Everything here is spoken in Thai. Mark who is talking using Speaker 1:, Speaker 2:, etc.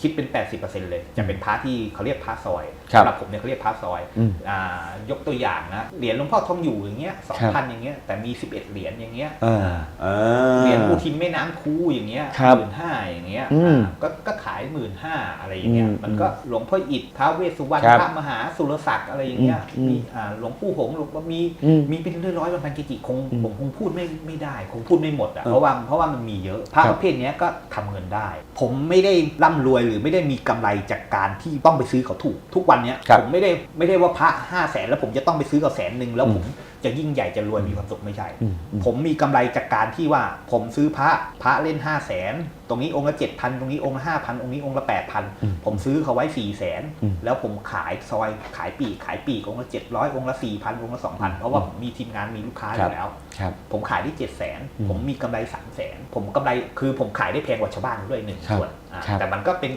Speaker 1: คิดเป็น 80%เลยจะเป็นพระที่เขาเรียกพระซอย
Speaker 2: ครับ
Speaker 1: สำหรับผมเนี่ยเขาเรียกพระซอย
Speaker 2: อืม
Speaker 1: อ่ายกตัวอย่างนะเหรียญหลวงพ่อทองอยู่อย่างเงี้ยสอง
Speaker 2: ครับ
Speaker 1: พันอย่างเงี้ยแต่มี 11 เหรียญอย่างเงี้ย
Speaker 2: อ่าอ่า
Speaker 1: เหรียญปูทิมแม่น้ำคูอย่างเงี้ย
Speaker 2: ครับ
Speaker 1: หมื่นห้าอย่างเงี้ย
Speaker 2: อืม
Speaker 1: อ่าก็ก็ขายหมื่นห้าอะไรอย่างเงี้ย
Speaker 2: อืม
Speaker 1: มันก็หลวงพ่ออิฐท้าวเวสสุวรรณ
Speaker 2: ครับ
Speaker 1: พระมหาสุรศักดิ์อะไรอย่างเงี้ย
Speaker 2: อืม
Speaker 1: มีอ่าหลวงปู่หงส์หลวงพ่อมี
Speaker 2: อืม
Speaker 1: มีเป็นร้อยๆพันๆกิจิคง
Speaker 2: อืม
Speaker 1: ผมคงพูดไม่ไม่ได้คงพูดไม่หมดอะ
Speaker 2: เออ
Speaker 1: เพราะว่าเพราะว่ามันมีเยอะพระ
Speaker 2: ครั
Speaker 1: ป
Speaker 2: บ
Speaker 1: ระเภทเนี้ยก็ทำเงินได้ ผมไม่ได้ร่ำรวยหรือไม่ได้มีกำไรจากการที่ต้องไปซื้อเขาถูก ทุกวันเนี้ย
Speaker 2: ครับ
Speaker 1: ผมไม่ได้ไม่ได้ว่าพระห้าแสนแล้วผมจะต้องไปซื้อเขาแสนหนึ่งแล้ว
Speaker 2: อืม
Speaker 1: ผมจะยิ่งใหญ่จะรวยมีความสุขไม่ใช่
Speaker 2: อืมอืม
Speaker 1: ผมมีกำไรจากการที่ว่าผมซื้อพระพระเล่น5 0 0แสนตรงนี้องค์ละเจ็ดพันตรงนี้องค์ละห้าพันองค์นี้องค์ละแปดพัน
Speaker 2: อืม
Speaker 1: ผมซื้อเขาไว้4ี่แสน
Speaker 2: อืม
Speaker 1: แล้วผมขายซอยขายปีกขายปีกองค์ละเจ็ดร้อยองค์ละสี่พันองค์ละสองพันเพราะว่าผมมีทีมงานมีลูกค้าอ
Speaker 2: ครับ
Speaker 1: ยู่แล้ว
Speaker 2: ครับ
Speaker 1: ผมขายได้เจ็ดแสน
Speaker 2: อืม
Speaker 1: ผมมีกำไรสามแสนผมกำไรคือผมขายได้แพงกว่าชาวบ้านด้วยหนึ่ง
Speaker 2: ครับ
Speaker 1: ส่วนอ่า
Speaker 2: ครับ
Speaker 1: แต่มันก็เป็น